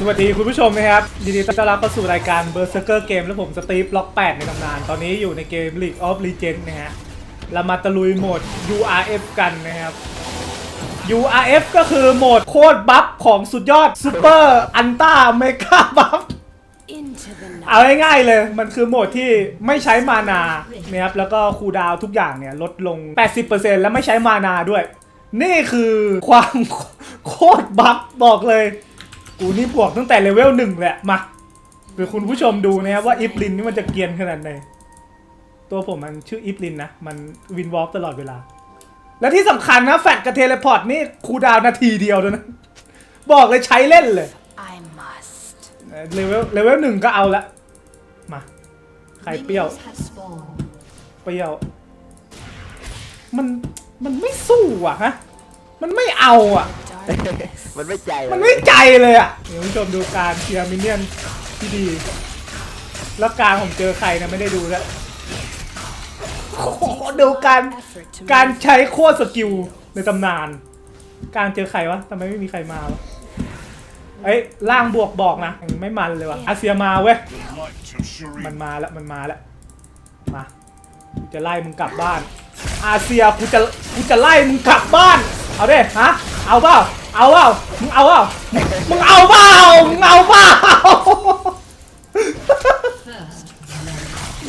สวัสดีคุณผู้ชมนะครับยินดีต้อนรับเข้าสู่รายการ Berserker Game และผมสตีฟล็อก 8 ในตำนาน ตอนนี้อยู่ในเกม League of Legends นะฮะเรามาตะลุยโหมด URF กันนะครับ URF ก็คือโหมดโคตรบัฟของสุดยอดซูเปอร์อันต้าเมกาบัฟ into the night. เอาง่ายๆเลย มันคือโหมดที่ไม่ใช้มานานะครับแล้วก็คูลดาวน์ทุกอย่างเนี่ยลดลง 80%แล้วไม่ใช้มานาด้วย นี่คือความโคตรบัฟบอกเลย กูนี่บวกตั้งแต่เลเวลหนึ่งแหละมาเดี๋ยวคุณผู้ชมดูนะครับว่าอิฟลินนี่มันจะเกรียนขนาดไหน ตัวผมมันชื่ออิฟลินนะ มันวินวอล์กตลอดเวลา และที่สำคัญนะแฟดกับเทเลพอร์ตนี่คูลดาวน์นาทีเดียวเท่านั้นบอกเลยใช้เล่นเลย I must. เลเวลเลเวลหนึ่งก็เอาละ มาใครเปรี้ยว Minions have spawned. เปรี้ยว มันมันไม่สู้อะฮะ มันไม่เอาอะ Darkness. มันไม่ใจมันไม่ใจเลยอะเดี๋ยวคุณผู้ชมดูการเคลียร์มินเนี่ยนที่ดี แล้วการผมเจอใครนะไม่ได้ดูแล้วโอ้โหดูการ Effort to การ move ใช้โคตรสกิลในตำนาน การเจอใครวะทำไมไม่มีใครมาวะเอ้ยล่างบวกบอกนะยังไม่มันเลยวะอาเซียมาเว้ยมันมาแล้วมันมาแล้วมากูจะไล่มึงกลับบ้าน อาเซียกูจะกูจะไล่มึงกลับบ้าน เอาเด้ฮะ เอาเปล่าเอาเปล่ามึงเอาเปล่ามึงเอาเปล่ามึงเอาเปล่า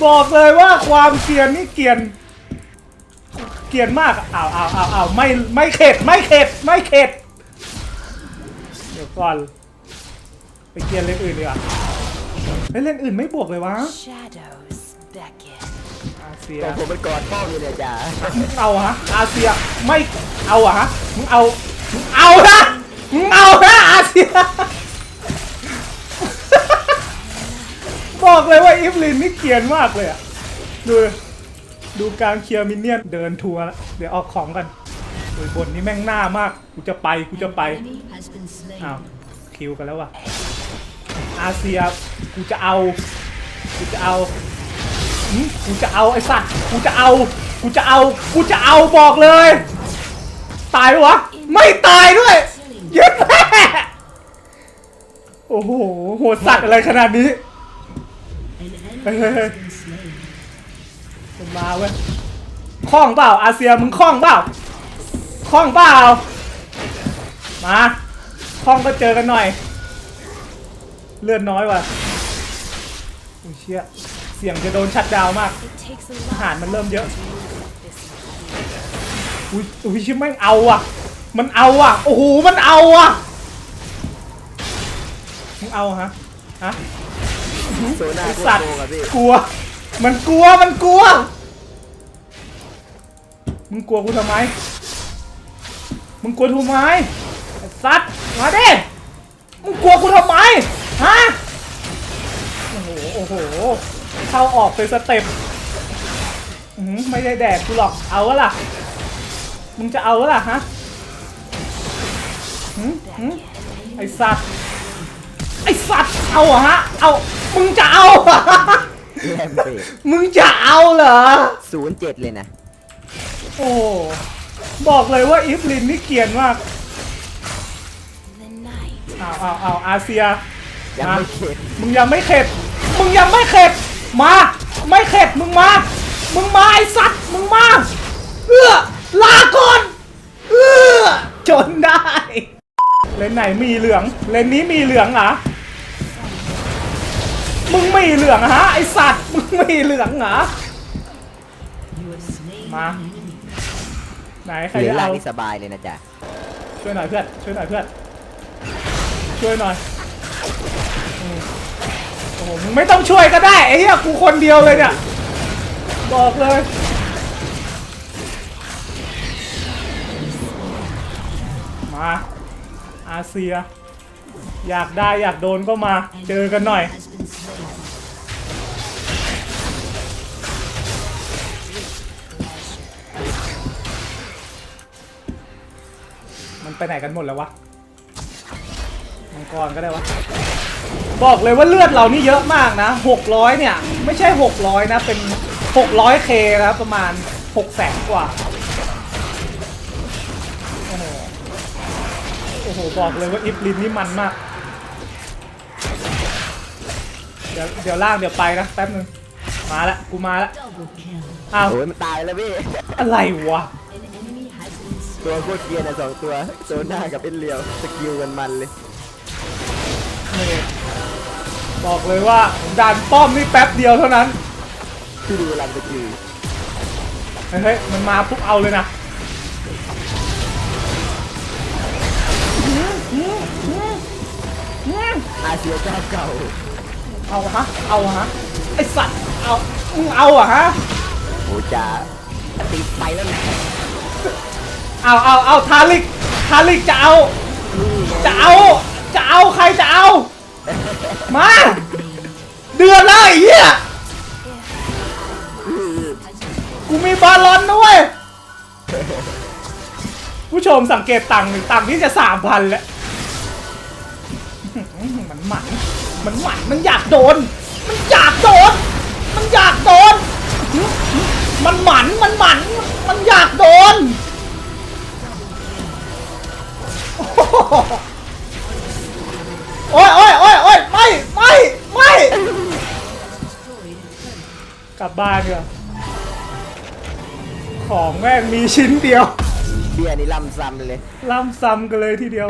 บอกเลยว่าความเกรียนนี่เกรียน เกรียนมากอะเอาเอาเอาเอาไม่ไม่เข็ดไม่เข็ดไม่เข็ดเดี๋ยวก่อนไปเกรียนเล่นอื่นดีกว่าเฮ้ยเล่นอื่นไม่บวกเลยวะ Shadows beckon. อาเซียแต่ผมมันกอดพ่ออยู่เนี่ยจ้ามึงเอาฮะอาเซียไม่เอาอะฮะมึงเอามึง เอานะเอานะอาเซียบอกเลยว่าอิฟลินนี่เกรียนมากเลยอะดูดูการเคลียร์มินเนี่ยนเดินทัวร์ล้วเดี๋ยวออกของกันโอ้ยบนนี้แม่งหน้ามาก กูจะไปกูจะไป อ้าว คิวกันแล้วว่ะ อาเซีย กูจะเอา กูจะเอากูจะเอาไอ้สัตว์ กูจะเอา กูจะเอา กูจะเอาบอกเลย ตายวะ ไม่ตายด้วยเย็ดแม่โอ้โหโหดสัตว์อะไรขนาดนี้เฮ้ยเฮ้ยเฮ้ยมันมาเว้ยคล่องเปล่า อาเซียมึงคล่องเปล่าคล่องเปล่า มาคล่องก็เจอกันหน่อย เลือดน้อยว่ะอุ้ยเชี่ยเสียงจะโดนชัดดาวมากอาหารมันเริ่มเยอะอุ้ยอุ้ยชิบแม่งเอาอะ มันเอาอะ โอ้โห มันเอาอะ มึงเอาฮะ ฮะโซน่าไอสัตว์กงอะพี่กลัว มันกลัว มันกลัว มึงกลัวกูทำไม มึงกลัวทำไมไอ้สัตว์ มาดิ มึงกลัวกูทำไม ฮะ โอ้โห โอ้โห เข้าออกเป็นสเต็ปอื้อหือไม่ได้แดกกูหรอก เอาวะล่ะ มึงจะเอาวะล่ะฮะ หืมหืมไอสัตว์ ไอสัตว์ เอาเหรอฮะ เอา มึงจะเอาเหรอ แลมเบดมึงจะเอาเหรอ ศูนย์เจ็ดเลยนะ โอ้ บอกเลยว่าอีฟลินนี่เกรียนมาก The night เอาเอาเอาอาเซีย ยังไม่เข็ดมึงยังไม่เข็ด มึงยังไม่เข็ด มา ไม่เข็ด มึงมา มึงมาไอสัตว์ มึงมา เอื้อลาก่อน เอื้อจนได้ เลนไหนมีเหลือง เลนนี้มีเหลืองเหรอมึงมีเหลืองฮะไอสัตว์มึงมีเหลืองเหรอ you have slain Ma. an enemy. ไหนใครเหลือจะล่างเอานี่สบายเลยนะจ๊ะช่วยหน่อยเพื่อนช่วยหน่อยเพื่อนช่วยหน่อยอืมโอ้โหมึงไม่ต้องช่วยก็ได้ไอ้เหี้ยกูคนเดียวเลยเนี่ยบอกเลยมา อาเซีย อยากได้อยากโดนก็มาเจอกันหน่อย มันไปไหนกันหมดแล้ววะมังกรก็ได้วะ บอกเลยว่าเลือดเรานี่เยอะมากนะ 600 เนี่ย ไม่ใช่ 600 นะ เป็น 600k นะประมาณ6แสนกว่า โอ้โหโอ้โหบอกเลยว่าอิฟลินนี่มันมาก เดี๋ยวเดี๋ยวล่างเดี๋ยวไปนะแป๊บนึงมาละกูมาละ Double kill. อ้าวโอ้ยมันตายแล้วพี่ อะไรวะ An enemy has been slain. ตัวโคตรเกรียร์นะสองตัวโซน่ากับเอ็นเลียวสกิลกันมันเลยนี่บอกเลยว่าด่านป้อมนี่แป๊บเดียวเท่านั้น พี่ดูรันสกิลเฮ้ยเฮ้ยมันมาปุ๊บเอาเลยนะ เซียเจ้าเก่า เอาฮะ เอาฮะ ไอสัตว์ เอา มึงเอาอะฮะโอ้จ่าติดไปแล้วนะเอาเอาเอาทาริก ทาริกจะเอา จะเอา จะเอาใครจะเอา มา เดือดแล้วไอ้เหี้ย กูมีบอลลอนด้วย ผู้ชมสังเกตตังค์หนึ่งตังค์ที่จะสามพันแล้วมัน หมันมันหมันมันอยากโดน มันอยากโดน มันอยากโดน มันหมันมันหมันมันอยากโดนโอ้ยโอ้ยโอ้ยโอ้ยไม่ไม่ไม่กลับบ้านเถอะของแม่งมีชิ้นเดียว เบียร์นี่ลำซ้ำเลย ล่ำซ้ำกันเลยทีเดียว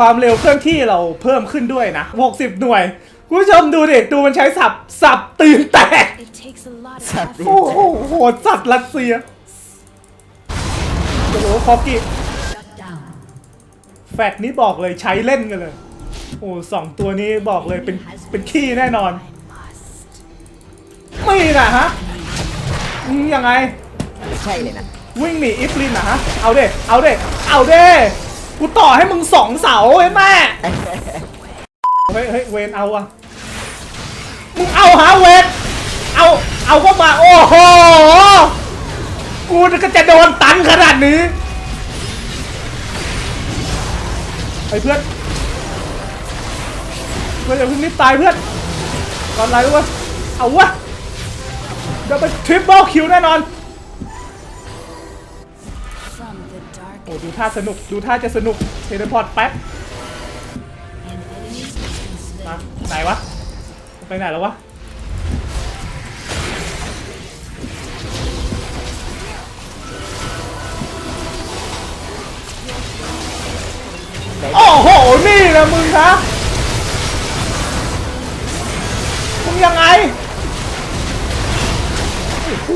ความเร็วเคลื่อนที่เราเพิ่มขึ้นด้วยนะ 60 หน่วย คุณผู้ชมดูดิ ดูมันใช้สับ สับตื่นแตก It takes a lot of Sad effort. โอ้โหโหดสัตว์รัสเซีย โอ้โหคอกี้ Shut down. แฟดนี้บอกเลยใช้เล่นกันเลย โอ้สองตัวนี้บอกเลยเป็น เป็นขี้แน่นอน I must. ไม่นะฮะอืมยังไง ใช่เลยนะ วิ่งหนีอิฟลินนะฮะ เอาเด้เอาเด้เอาเด้ กูต่อให้มึงสองเสาไอ้แม่ เฮ้ยเฮ้ยเวนเอาอะมึงเอาหาเวนเอาเอาเข้ามา โอ้โห กูก็จะโดนตันขนาดนี้ไอ้เพื่อนเพื่อนอย่าเพิ่งรีบตายเพื่อนก่อนไรวะ เอาวะเดี๋ยวไปทริปเปิลคิวแน่นอน ดูท่าสนุก ดูท่าจะสนุก เทเลพอร์ตแป๊บ an enemy has been slain. มา ไหนวะ ไปไหนแล้ววะ โอ้โห นี่นะมึงนะมึงยังไง โอ้โห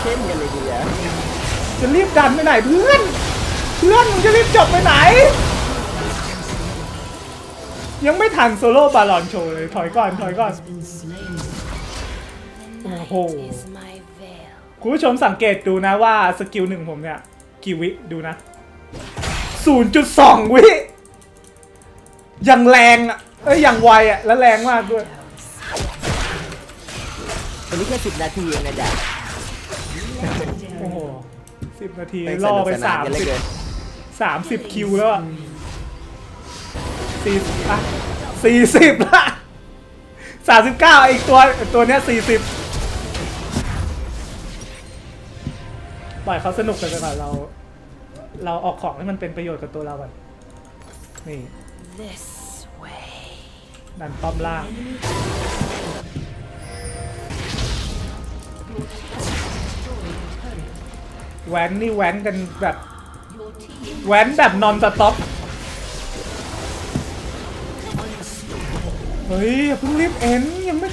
เข้มกันเลยทีเดียว จะรีบดันไปไหนเพื่อน เพื่อนมึงจะรีบจบไปไหน ยังไม่ทันโซโล่บาลอนโชว์เลยถอยก่อนถอยก่อน Has been slain. Oh, The night oh. is my veil. คุณผู้ชมสังเกตดูนะว่าสกิลหนึ่งผมเนี่ย กี่วิดูนะ 0.2 วิย่างแรงอะเอ้ยย่างไวอะ และแรงมากด้วยอันนี้แค่สิบนาทีเองนะจ๊ะ สิบนาทีเป็นล่อไปสนุกนสามกันเหลยสิบเกินสามสิบคิวแล้วอะสี่สิบละสี่สิบละสามสิบเก้าอีกตัวตัวเนี้ยสี่สิบปล่อยเขาสนุกกันไปก่อนเรา เราออกของให้มันเป็นประโยชน์กับตัวเราก่อนนี่ This way. ดันป้อมล่าง แว้นนี่แว้นกันแบบ Your team แว้นแบบนอนสต็อปเฮ้ยอย่าเพิ่งรีบเอ็นยังไม่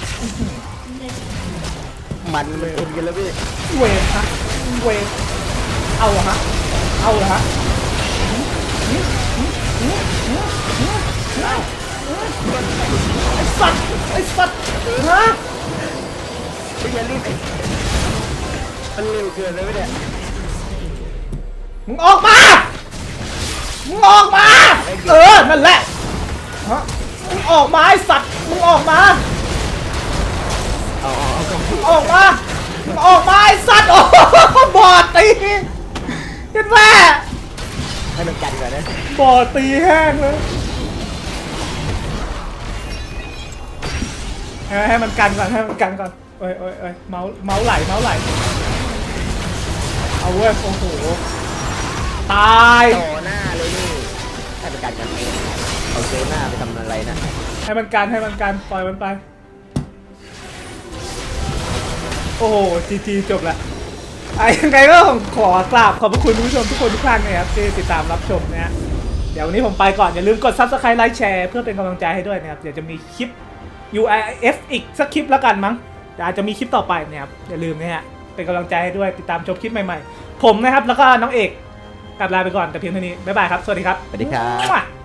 มันมันเอ็นกันแล้วพี่เวทฮะเวทเอาเหรอฮะเอาเหรอฮะไอ้สัตว์ไอ้สัตว์ฮะพี่อย่ารีบมันเร็วเกินแล้วเนี่ย มึงออกมา มึงออกมา เออ นั่นแหละฮะมึงออกมาไอ้สัตว์ มึงออกมาเอาเอาเอามึงออกมามึงออกมาไอ้สัตว์ โอ้โหบอดตีเห็นแม่ให้มันกันก่อนนะบอดตีแห้งเลยให้ให้มันกันก่อนให้มันกันก่อนเอ้ยเอ้ยเอ้ยเมาส์เมาส์ไหลเมาส์ไหลเอาเว้ยโอ้โห ตายต่อหน้าเลยนี่ให้มันกันกันเองตเอาเจอหน้าไปทำอะไรนะให้มันการให้มันการปล่อยมันไป โอ้โหจีจีจบละไอ้ยังไงก็ขอกราบขอบพระคุณคุณผู้ชมทุกคนทุกท่านนะครับที่ติดตามรับชมนะฮะเดี๋ยววันนี้ผมไปก่อน อย่าลืมกด subscribe ไลค์แชร์เพื่อเป็นกำลังใจให้ด้วยนะครับ เดี๋ยวจะมีคลิป UIF อีกสักคลิปแล้วกันมั้งเดี๋ยวอาจจะมีคลิปต่อไปนะครับอย่าลืมนะฮะเป็นกำลังใจให้ด้วยติดตามชมคลิปใหม่ๆ ผมนะครับแล้วก็น้องเอก กลับลาไปก่อนแต่เพียงเท่านี้บ๊ายบายครับสวัสดีครับสวัสดีครับมั่ว